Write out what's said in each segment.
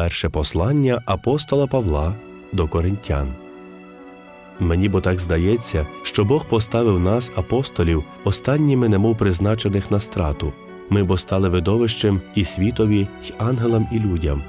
Перше послання апостола Павла до Коринтян. Мені бо так здається, що Бог поставив нас, апостолів, останніми, немов призначених на страту. Ми бо стали видовищем і світові, й ангелам, і людям.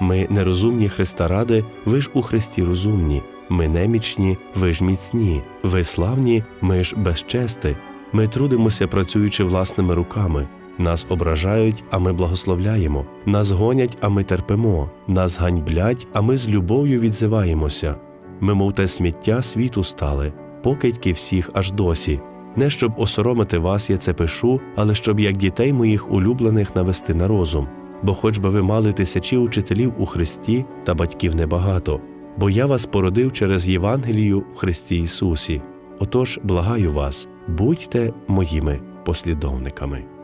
Ми нерозумні Христа ради, ви ж у Христі розумні. Ми немічні, ви ж міцні, ви славні, ми ж безчести. Ми трудимося, працюючи власними руками. Нас ображають, а ми благословляємо. Нас гонять, а ми терпимо. Нас ганьблять, а ми з любов'ю відзиваємося. Ми, мов те сміття світу стали, покидьки всіх аж досі. Не щоб осоромити вас, я це пишу, але щоб як дітей моїх улюблених навести на розум. Бо хоч би ви мали тисячі учителів у Христі та батьків небагато, бо я вас породив через Євангелію в Христі Ісусі. Отож, благаю вас, будьте моїми послідовниками.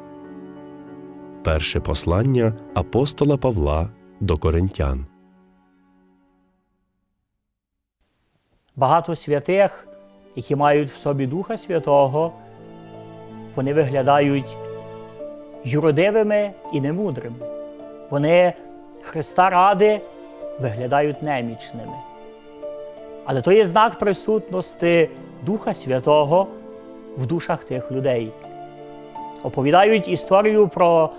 Перше послання апостола Павла до Коринтян. Багато святих, які мають в собі Духа Святого, вони виглядають юродивими і немудрими. Вони Христа ради виглядають немічними. Але то є знак присутності Духа Святого в душах тих людей. Оповідають історію про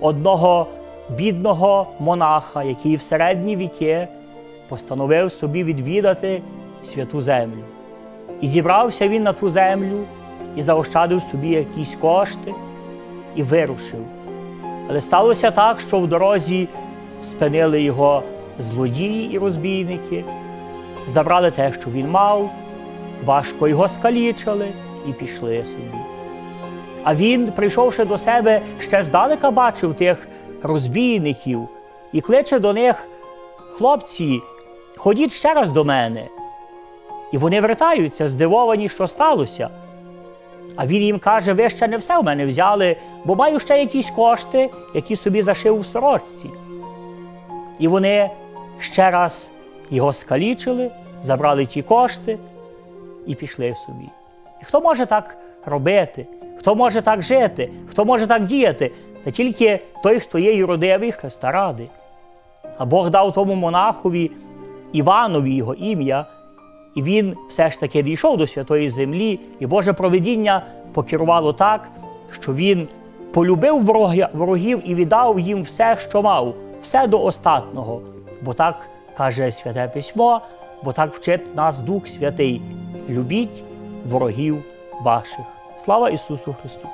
одного бідного монаха, який в середні віки постановив собі відвідати святу землю. І зібрався він на ту землю і заощадив собі якісь кошти і вирушив. Але сталося так, що в дорозі спинили його злодії і розбійники, забрали те, що він мав, важко його скалічили і пішли собі. А він, прийшовши до себе, ще здалека бачив тих розбійників і кличе до них хлопці, ходіть ще раз до мене. І вони вертаються, здивовані, що сталося. А він їм каже: ви ще не все в мене взяли, бо маю ще якісь кошти, які собі зашив у сорочці. І вони ще раз його скалічили, забрали ті кошти і пішли собі. І хто може так робити? Хто може так жити? Хто може так діяти? Та тільки той, хто є юродивий Христа ради. А Бог дав тому монахові Іванові його ім'я, і він все ж таки дійшов до святої землі, і Боже провидіння покерувало так, що він полюбив ворогів і віддав їм все, що мав, все до остатного. Бо так каже Святе Письмо, бо так вчить нас Дух Святий. Любіть ворогів ваших. Слава Ісусу Христу!